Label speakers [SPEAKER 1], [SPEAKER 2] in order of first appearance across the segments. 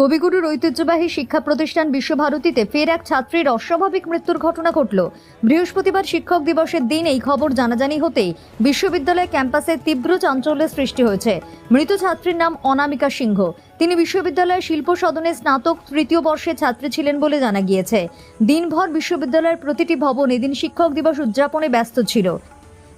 [SPEAKER 1] কবিগুরুর ঐতিহ্যবাহী শিক্ষা প্রতিষ্ঠান বিশ্বভারতীতে ফের এক ছাত্রীর অস্বাভাবিক মৃত্যুর ঘটনা ঘটল। বৃহস্পতিবার শিক্ষক দিবসের দিন এই খবর জানাজানি হতেই বিশ্ববিদ্যালয় ক্যাম্পাসে তীব্র চাঞ্চল্যের সৃষ্টি হয়েছে। মৃত ছাত্রীর নাম অনামিকা সিংহ। তিনি বিশ্ববিদ্যালয়ের শিল্প সদনে স্নাতক তৃতীয় বর্ষের ছাত্রী ছিলেন বলে জানা গিয়েছে। দিনভর বিশ্ববিদ্যালয়ের প্রতিটি ভবন এদিন শিক্ষক দিবস উদযাপনে ব্যস্ত ছিল।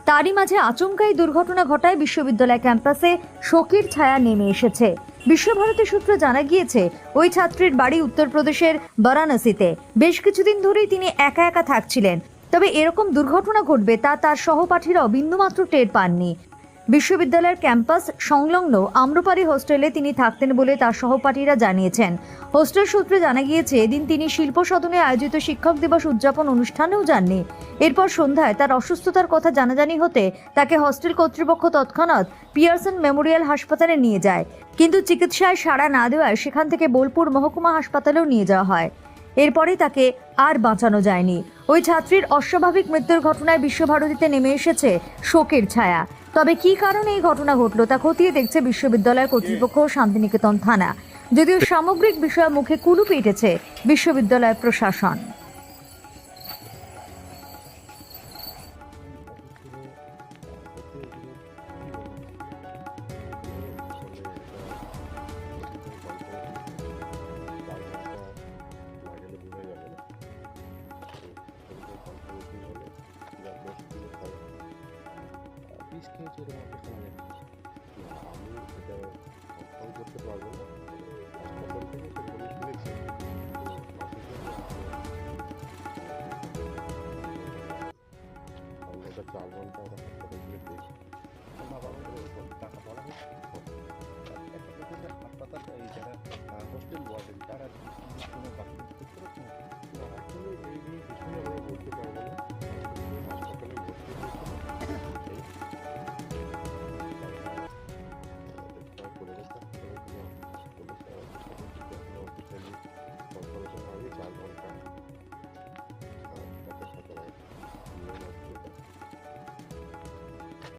[SPEAKER 1] তারই মাঝে আচমকাই দুর্ঘটনা ঘটায় বিশ্ববিদ্যালয় ক্যাম্পাসে শোকের ছায়া নেমে এসেছে। বিশ্বভারতী সূত্র জানা গিয়েছে, ওই ছাত্রীর বাড়ি উত্তরপ্রদেশের বারাণসীতে। বেশ কিছুদিন ধরেই তিনি একা একা থাকছিলেন। তবে এরকম দুর্ঘটনা ঘটবে তা তার সহপাঠীরাও বিন্দুমাত্র টের পাননি। বিশ্ববিদ্যালয়ের ক্যাম্পাস সংলগ্ন আম্রপাড়ি হোস্টেলে তিনি থাকতেন বলে তার সহপাঠীরা জানিয়েছেন। হোস্টেল সূত্রে জানা গিয়েছে, এদিন তিনি শিল্প সদনে আয়োজিত শিক্ষক দিবস উদযাপন অনুষ্ঠানেও যাননি। এরপর সন্ধ্যায় তার অসুস্থতার কথা জানাজানি হতে তাকে হস্টেল কর্তৃপক্ষ তৎক্ষণাৎ পিয়ারসন মেমোরিয়াল হাসপাতালে নিয়ে যায়। কিন্তু চিকিৎসায় সাড়া না দেওয়ায় সেখান থেকে বোলপুর মহকুমা হাসপাতালেও নিয়ে যাওয়া হয়। এরপরে তাকে আর বাঁচানো যায়নি। ওই ছাত্রীর অস্বাভাবিক মৃত্যুর ঘটনায় বিশ্বভারতীতে নেমে এসেছে শোকের ছায়া। তবে কি কারণে এই ঘটনা ঘটলো তা খতিয়ে দেখছে বিশ্ববিদ্যালয় কর্তৃপক্ষ শান্তিনিকেতন থানা। যদিও সামগ্রিক বিষয়ে মুখে কুলু পেটেছে বিশ্ববিদ্যালয় প্রশাসন।
[SPEAKER 2] বিষ খেয়েছে এরকম একটা শোনা যাচ্ছে
[SPEAKER 3] আমি সেটা কনফার্ম করতে পারব না হাসপাতাল থেকে সেরকমই শুনেছি চার ঘণ্টা ওরা হাসপাতাল থেকে
[SPEAKER 2] ওরকম টাকা